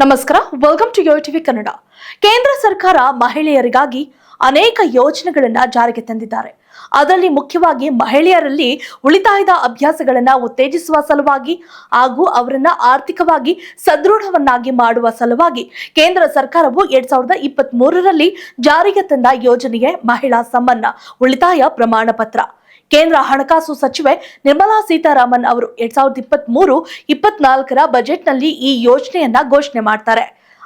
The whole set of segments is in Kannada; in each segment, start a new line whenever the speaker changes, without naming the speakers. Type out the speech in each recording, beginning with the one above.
ನಮಸ್ಕಾರ welcome to Yo TV Kannada. ಕೇಂದ್ರ ಸರ್ಕಾರ ಮಹಿಳೆಯರಿಗಾಗಿ ಅನೇಕ ಯೋಜನೆಗಳನ್ನ ಜಾರಿಗೆ ತಂದಿದ್ದಾರೆ. ಅದರಲ್ಲಿ ಮುಖ್ಯವಾಗಿ ಮಹಿಳೆಯರಲ್ಲಿ ಉಳಿತಾಯದ ಅಭ್ಯಾಸಗಳನ್ನ ಉತ್ತೇಜಿಸುವ ಸಲುವಾಗಿ ಹಾಗೂ ಅವರನ್ನ ಆರ್ಥಿಕವಾಗಿ ಸದೃಢವನ್ನಾಗಿ ಮಾಡುವ ಸಲುವಾಗಿ ಕೇಂದ್ರ ಸರ್ಕಾರವು ಎರಡ್ ಸಾವಿರದ ಇಪ್ಪತ್ತ್ ಮೂರರಲ್ಲಿ ಜಾರಿಗೆ ತಂದ ಯೋಜನೆಯೇ ಮಹಿಳಾ ಸಮ್ಮನ್ನ ಉಳಿತಾಯ ಪ್ರಮಾಣ ಪತ್ರ ಕೇಂದ್ರ ಹಣಕಾಸು ಸಚಿವೆ ನಿರ್ಮಲಾ ಸೀತಾರಾಮನ್ ಅವರು ಎರಡ್ ಸಾವಿರದ ಇಪ್ಪತ್ತ್ ಮೂರು ಇಪ್ಪತ್ನಾಲ್ಕರ ಬಜೆಟ್ನಲ್ಲಿ ಈ ಯೋಜನೆಯನ್ನ ಘೋಷಣೆ ಮಾಡ್ತಾರೆ.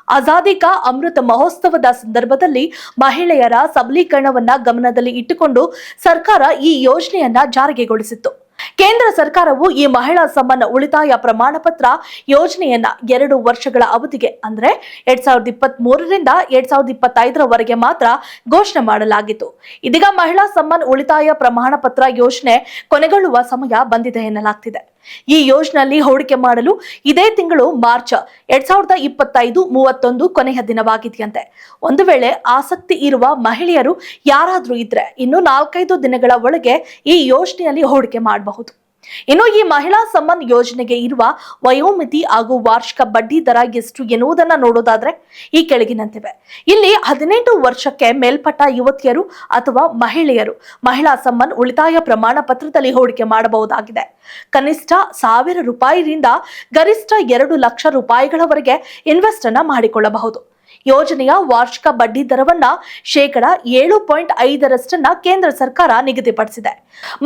ಆಜಾದಿ ಕಾ ಅಮೃತ ಮಹೋತ್ಸವದ ಸಂದರ್ಭದಲ್ಲಿ ಮಹಿಳೆಯರ ಸಬಲೀಕರಣವನ್ನ ಗಮನದಲ್ಲಿ ಇಟ್ಟುಕೊಂಡು ಸರ್ಕಾರ ಈ ಯೋಜನೆಯನ್ನ ಜಾರಿಗೆಗೊಳಿಸಿತ್ತು ಕೇಂದ್ರ ಸರ್ಕಾರವು ಈ ಮಹಿಳಾ ಸಮ್ಮಾನ ಉಳಿತಾಯ ಪ್ರಮಾಣ ಪತ್ರ ಯೋಜನೆಯನ್ನ ಎರಡು ವರ್ಷಗಳ ಅವಧಿಗೆ, ಅಂದ್ರೆ ಎರಡ್ ಸಾವಿರದ ಇಪ್ಪತ್ತ್ ಮೂರರಿಂದ ಎರಡ್ ಸಾವಿರದ ಇಪ್ಪತ್ತೈದರವರೆಗೆ ಮಾತ್ರ ಘೋಷಣೆ ಮಾಡಲಾಗಿತ್ತು. ಇದೀಗ ಮಹಿಳಾ ಸಮ್ಮಾನ್ ಉಳಿತಾಯ ಪ್ರಮಾಣ ಪತ್ರ ಯೋಜನೆ ಕೊನೆಗೊಳ್ಳುವ ಸಮಯ ಬಂದಿದೆ ಎನ್ನಲಾಗ್ತಿದೆ. ಈ ಯೋಜನೆಯಲ್ಲಿ ಹೂಡಿಕೆ ಮಾಡಲು ಇದೇ ತಿಂಗಳು ಮಾರ್ಚ್ ಎರಡ್ ಸಾವಿರದ ಇಪ್ಪತ್ತೈದು ಮೂವತ್ತೊಂದು ಕೊನೆಯ ದಿನವಾಗಿದೆಯಂತೆ. ಒಂದು ವೇಳೆ ಆಸಕ್ತಿ ಇರುವ ಮಹಿಳೆಯರು ಯಾರಾದರೂ ಇದ್ರೆ ಇನ್ನು ನಾಲ್ಕೈದು ದಿನಗಳ ಒಳಗೆ ಈ ಯೋಜನೆಯಲ್ಲಿ ಹೂಡಿಕೆ ಮಾಡಬಹುದು. ಇನ್ನು ಈ ಮಹಿಳಾ ಸಮ್ಮನ್ ಯೋಜನೆಗೆ ಇರುವ ವಯೋಮಿತಿ ಹಾಗೂ ವಾರ್ಷಿಕ ಬಡ್ಡಿ ದರ ಎಷ್ಟು ಎನ್ನುವುದನ್ನ ನೋಡೋದಾದ್ರೆ ಈ ಕೆಳಗಿನಂತಿವೆ. ಇಲ್ಲಿ ಹದಿನೆಂಟು ವರ್ಷಕ್ಕೆ ಮೇಲ್ಪಟ್ಟ ಯುವತಿಯರು ಅಥವಾ ಮಹಿಳೆಯರು ಮಹಿಳಾ ಸಮ್ಮನ್ ಉಳಿತಾಯ ಪ್ರಮಾಣ ಪತ್ರದಲ್ಲಿ ಹೂಡಿಕೆ ಮಾಡಬಹುದಾಗಿದೆ. ಕನಿಷ್ಠ ಸಾವಿರ ರೂಪಾಯಿಯಿಂದ ಗರಿಷ್ಠ ಎರಡು ಲಕ್ಷ ರೂಪಾಯಿಗಳವರೆಗೆ ಇನ್ವೆಸ್ಟ್ ಅನ್ನ ಮಾಡಿಕೊಳ್ಳಬಹುದು. ಯೋಜನೆಯ ವಾರ್ಷಿಕ ಬಡ್ಡಿ ದರವನ್ನ ಶೇಕಡ ಏಳು ಪಾಯಿಂಟ್ ಐದರಷ್ಟನ್ನ ಕೇಂದ್ರ ಸರ್ಕಾರ ನಿಗದಿಪಡಿಸಿದೆ.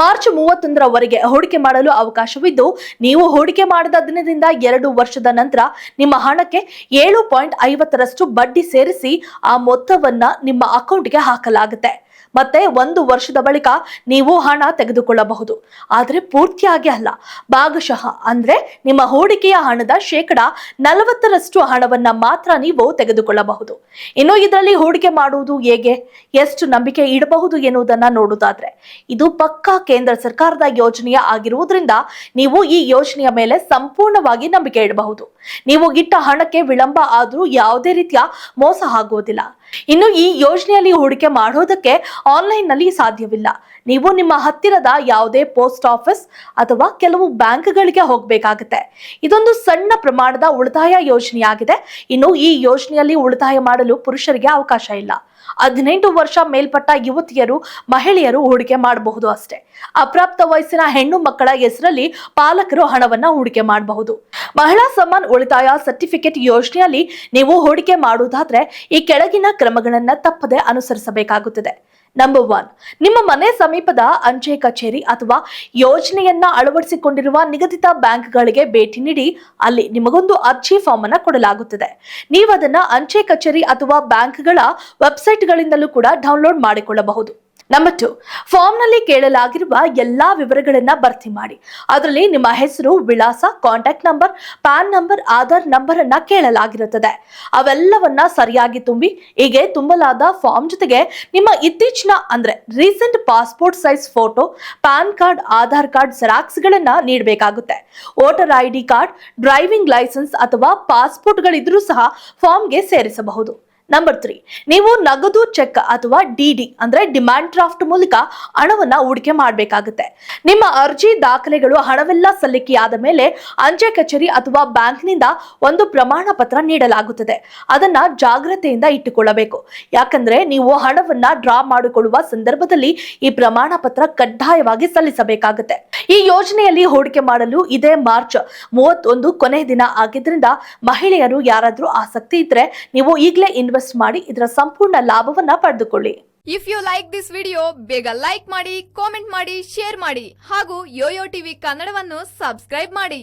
ಮಾರ್ಚ್ ಮೂವತ್ತೊಂದರವರೆಗೆ ಹೂಡಿಕೆ ಮಾಡಲು ಅವಕಾಶವಿದ್ದು, ನೀವು ಹೂಡಿಕೆ ಮಾಡಿದ ದಿನದಿಂದ ಎರಡು ವರ್ಷದ ನಂತರ ನಿಮ್ಮ ಹಣಕ್ಕೆ ಏಳು ಪಾಯಿಂಟ್ ಐವತ್ತರಷ್ಟು ಬಡ್ಡಿ ಸೇರಿಸಿ ಆ ಮೊತ್ತವನ್ನ ನಿಮ್ಮ ಅಕೌಂಟ್ಗೆ ಹಾಕಲಾಗುತ್ತೆ. ಮತ್ತೆ ಒಂದು ವರ್ಷದ ಬಳಿಕ ನೀವು ಹಣ ತೆಗೆದುಕೊಳ್ಳಬಹುದು. ಆದರೆ ಪೂರ್ತಿಯಾಗಿ ಅಲ್ಲ. ಭಾಗಶಃ ಅಂದ್ರೆ ನಿಮ್ಮ ಹೂಡಿಕೆಯ ಹಣದ ಶೇಕಡ ನಲವತ್ತರಷ್ಟು ಹಣವನ್ನ ಮಾತ್ರ ನೀವು ತೆಗೆದುಕೊಳ್ಳಬಹುದು. ಇನ್ನು ಇದರಲ್ಲಿ ಹೂಡಿಕೆ ಮಾಡುವುದು ಹೇಗೆ? ಎಷ್ಟು ನಂಬಿಕೆ ಇಡಬಹುದು ಎನ್ನುವುದನ್ನ ನೋಡುವುದಾದ್ರೆ ಇದು ಪಕ್ಕಾ ಕೇಂದ್ರ ಸರ್ಕಾರದ ಯೋಜನೆಯ ಆಗಿರುವುದರಿಂದ ನೀವು ಈ ಯೋಜನೆಯ ಮೇಲೆ ಸಂಪೂರ್ಣವಾಗಿ ನಂಬಿಕೆ ಇಡಬಹುದು. ನೀವು ಇಟ್ಟ ಹಣಕ್ಕೆ ವಿಳಂಬ ಆದರೂ ಯಾವುದೇ ರೀತಿಯ ಮೋಸ ಆಗುವುದಿಲ್ಲ. ಇನ್ನು ಈ ಯೋಜನೆಯಲ್ಲಿ ಹೂಡಿಕೆ ಮಾಡೋದಕ್ಕೆ ಆನ್ಲೈನ್ನಲ್ಲಿ ಸಾಧ್ಯವಿಲ್ಲ. ನೀವು ನಿಮ್ಮ ಹತ್ತಿರದ ಯಾವುದೇ ಪೋಸ್ಟ್ ಆಫೀಸ್ ಅಥವಾ ಕೆಲವು ಬ್ಯಾಂಕ್ಗಳಿಗೆ ಹೋಗಬೇಕಾಗುತ್ತೆ. ಇದೊಂದು ಸಣ್ಣ ಪ್ರಮಾಣದ ಉಳಿತಾಯ ಯೋಜನೆಯಾಗಿದೆ. ಇನ್ನು ಈ ಯೋಜನೆಯಲ್ಲಿ ಉಳಿತಾಯ ಮಾಡಲು ಪುರುಷರಿಗೆ ಅವಕಾಶ ಇಲ್ಲ. ಹದಿನೆಂಟು ವರ್ಷ ಮೇಲ್ಪಟ್ಟ ಯುವತಿಯರು ಮಹಿಳೆಯರು ಹೂಡಿಕೆ ಮಾಡಬಹುದು ಅಷ್ಟೇ. ಅಪ್ರಾಪ್ತ ವಯಸ್ಸಿನ ಹೆಣ್ಣು ಮಕ್ಕಳ ಹೆಸರಲ್ಲಿ ಪಾಲಕರು ಹಣವನ್ನ ಹೂಡಿಕೆ ಮಾಡಬಹುದು. ಮಹಿಳಾ ಸಮ್ಮಾನ್ ಉಳಿತಾಯ ಸರ್ಟಿಫಿಕೇಟ್ ಯೋಜನೆಯಲ್ಲಿ ನೀವು ಹೂಡಿಕೆ ಮಾಡುವುದಾದ್ರೆ ಈ ಕೆಳಗಿನ ಕ್ರಮಗಳನ್ನ ತಪ್ಪದೆ ಅನುಸರಿಸಬೇಕಾಗುತ್ತದೆ. ನಂಬರ್ ಒನ್ ನಿಮ್ಮ ಮನೆ ಸಮೀಪದ ಅಂಚೆ ಕಚೇರಿ ಅಥವಾ ಯೋಜನೆಯನ್ನ ಅಳವಡಿಸಿಕೊಂಡಿರುವ ನಿಗದಿತ ಬ್ಯಾಂಕ್ಗಳಿಗೆ ಭೇಟಿ ನೀಡಿ, ಅಲ್ಲಿ ನಿಮಗೊಂದು ಅರ್ಜಿ ಫಾರ್ಮ್ ಅನ್ನ ಕೊಡಲಾಗುತ್ತದೆ. ನೀವು ಅದನ್ನ ಅಂಚೆ ಕಚೇರಿ ಅಥವಾ ಬ್ಯಾಂಕ್ಗಳ ವೆಬ್ಸೈಟ್ಗಳಿಂದಲೂ ಕೂಡ ಡೌನ್ಲೋಡ್ ಮಾಡಿಕೊಳ್ಳಬಹುದು. ನಂಬರ್ ಟು ಫಾರ್ಮ್ನಲ್ಲಿ ಕೇಳಲಾಗಿರುವ ಎಲ್ಲಾ ವಿವರಗಳನ್ನ ಭರ್ತಿ ಮಾಡಿ. ಅದರಲ್ಲಿ ನಿಮ್ಮ ಹೆಸರು, ವಿಳಾಸ contact number PAN number Aadhaar number ಅನ್ನ ಕೇಳಲಾಗಿರುತ್ತದೆ. ಅವೆಲ್ಲವನ್ನ ಸರಿಯಾಗಿ ತುಂಬಿ, ಹೀಗೆ ತುಂಬಲಾದ ಫಾರ್ಮ್ ಜೊತೆಗೆ ನಿಮ್ಮ ಇತ್ತೀಚಿನ ಅಂದ್ರೆ recent passport size photo PAN card Aadhaar card xerox ಗಳನ್ನ ನೀಡಬೇಕಾಗುತ್ತೆ. Voter I D card driving licence ಅಥವಾ ಪಾಸ್ಪೋರ್ಟ್ಗಳಿದ್ರೂ ಸಹ ಫಾರ್ಮ್ಗೆ ಸೇರಿಸಬಹುದು. ನಂಬರ್ ತ್ರೀ ನೀವು ನಗದು ಚೆಕ್ ಅಥವಾ ಡಿಡಿ ಅಂದ್ರೆ ಡಿಮ್ಯಾಂಡ್ ಡ್ರಾಫ್ಟ್ ಮೂಲಕ ಹಣವನ್ನ ಹೂಡಿಕೆ ಮಾಡಬೇಕಾಗುತ್ತೆ. ನಿಮ್ಮ ಅರ್ಜಿ ದಾಖಲೆಗಳು, ಹಣವೆಲ್ಲ ಸಲ್ಲಿಕೆಯಾದ ಮೇಲೆ ಅಂಚೆ ಕಚೇರಿ ಅಥವಾ ಬ್ಯಾಂಕ್ನಿಂದ ಒಂದು ಪ್ರಮಾಣ ಪತ್ರ ನೀಡಲಾಗುತ್ತದೆ. ಅದನ್ನ ಜಾಗ್ರತೆಯಿಂದ ಇಟ್ಟುಕೊಳ್ಳಬೇಕು. ಯಾಕಂದ್ರೆ ನೀವು ಹಣವನ್ನ ಡ್ರಾ ಮಾಡಿಕೊಳ್ಳುವ ಸಂದರ್ಭದಲ್ಲಿ ಈ ಪ್ರಮಾಣ ಪತ್ರ ಕಡ್ಡಾಯವಾಗಿ ಸಲ್ಲಿಸಬೇಕಾಗುತ್ತೆ. ಈ ಯೋಜನೆಯಲ್ಲಿ ಹೂಡಿಕೆ ಮಾಡಲು ಇದೇ ಮಾರ್ಚ್ ಮೂವತ್ತೊಂದು ಕೊನೆಯ ದಿನ ಆಗಿದ್ರಿಂದ ಮಹಿಳೆಯರು ಯಾರಾದರೂ ಆಸಕ್ತಿ ಇದ್ರೆ ನೀವು ಈಗಲೇ ಇನ್ವೆಸ್ಟ್ ಮಾಡಿ ಇದರ ಸಂಪೂರ್ಣ ಲಾಭವನ್ನ ಪಡೆದುಕೊಳ್ಳಿ.
If you like this video ಬೇಗ ಲೈಕ್ ಮಾಡಿ ಕಾಮೆಂಟ್ ಮಾಡಿ ಶೇರ್ ಮಾಡಿ ಹಾಗೂ ಯೋಯೋ ಟಿವಿ ಕನ್ನಡವನ್ನು ಸಬ್ಸ್ಕ್ರೈಬ್ ಮಾಡಿ.